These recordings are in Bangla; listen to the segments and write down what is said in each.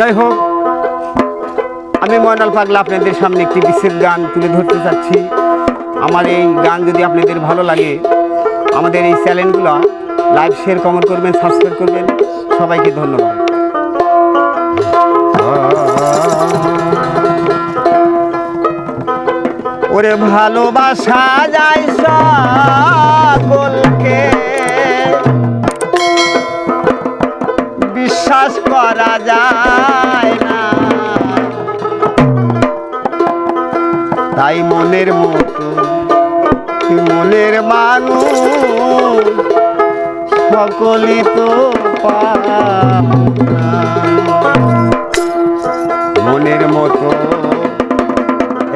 যাই হোক, আমি ময়নাল পাগলা আপনাদের সামনে একটি বিশেষ গান তুলে ধরতে চাচ্ছি। আমার এই গান যদি আপনাদের ভালো লাগে, আমাদের এই চ্যানেলগুলো লাইভ শেয়ার, কমেন্ট করবেন, সাবস্ক্রাইব করবেন। সবাইকে ধন্যবাদ। ওরে ভালোবাসা যায় সকলকে। করা যায় না। তাই মনের মতো মনের মানুষ সকলই তো মনের মতো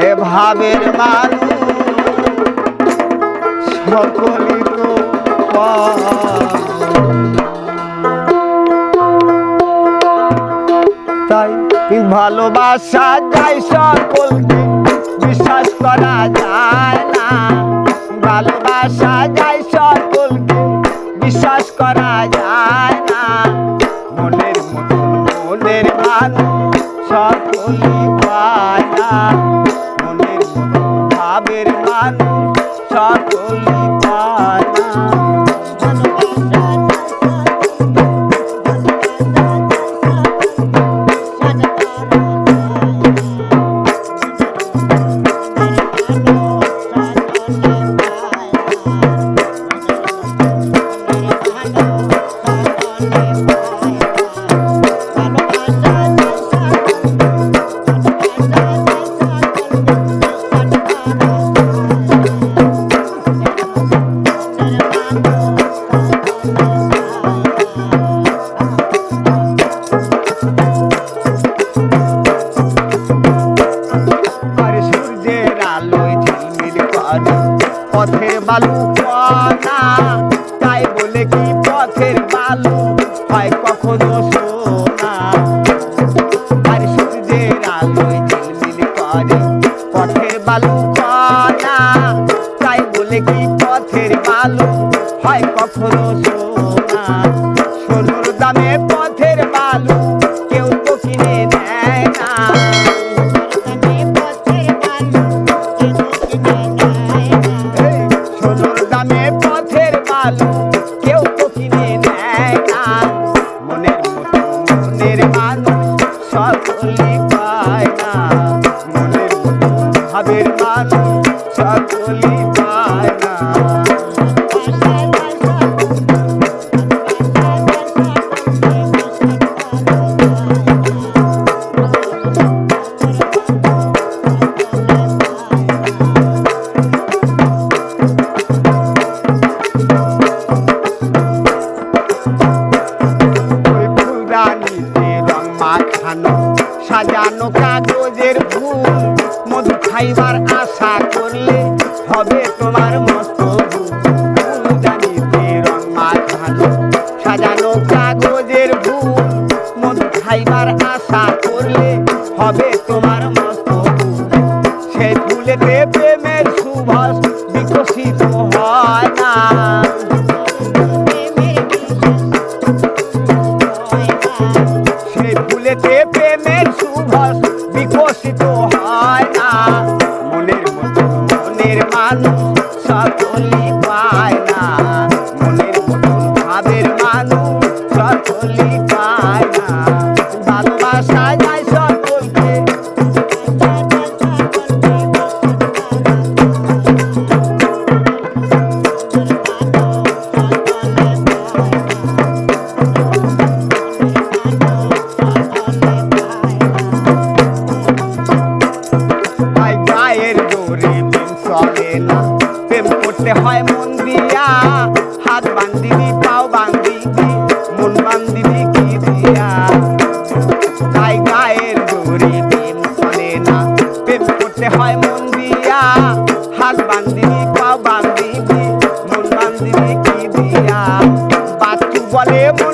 এ ভাবের মানুষ সকলই তো পায় তাই ভালোবাসা যায় সকলকে বিশ্বাস করা যায় না। ভালোবাসা যায় সকলকে বিশ্বাস করা যায় না। মনের মতন মনের মানুষ সকলই পায় না। মনের মতন ভাবের মানুষ সকলই পায় না। সোনা আর সূর্যের আলোয় ঝিলমিল করে পথের বালু কণা তাই বলে কি পথের বালু হয় কখনো সোনা মতো ভাবের সেই ফুলেতে প্রেমের সুভাষ বিকশিত হয় না। মনের মতো মনের মানুষ সকলই পায় না। মনের মতন ভাবের পারে না। প্রেম করতে হয় মন দিয়া। হাত বান্ধিবি, পাও বান্ধিবি, মন বান্ধিবি কি দিয়া? তাই গায়ের গরি প্রেম চলে না। প্রেম করতে হয় মন দিয়া। হাত বান্ধিবি, পাও বান্ধিবি, মন বান্ধিবি কি দিয়া? বাতু বলে মন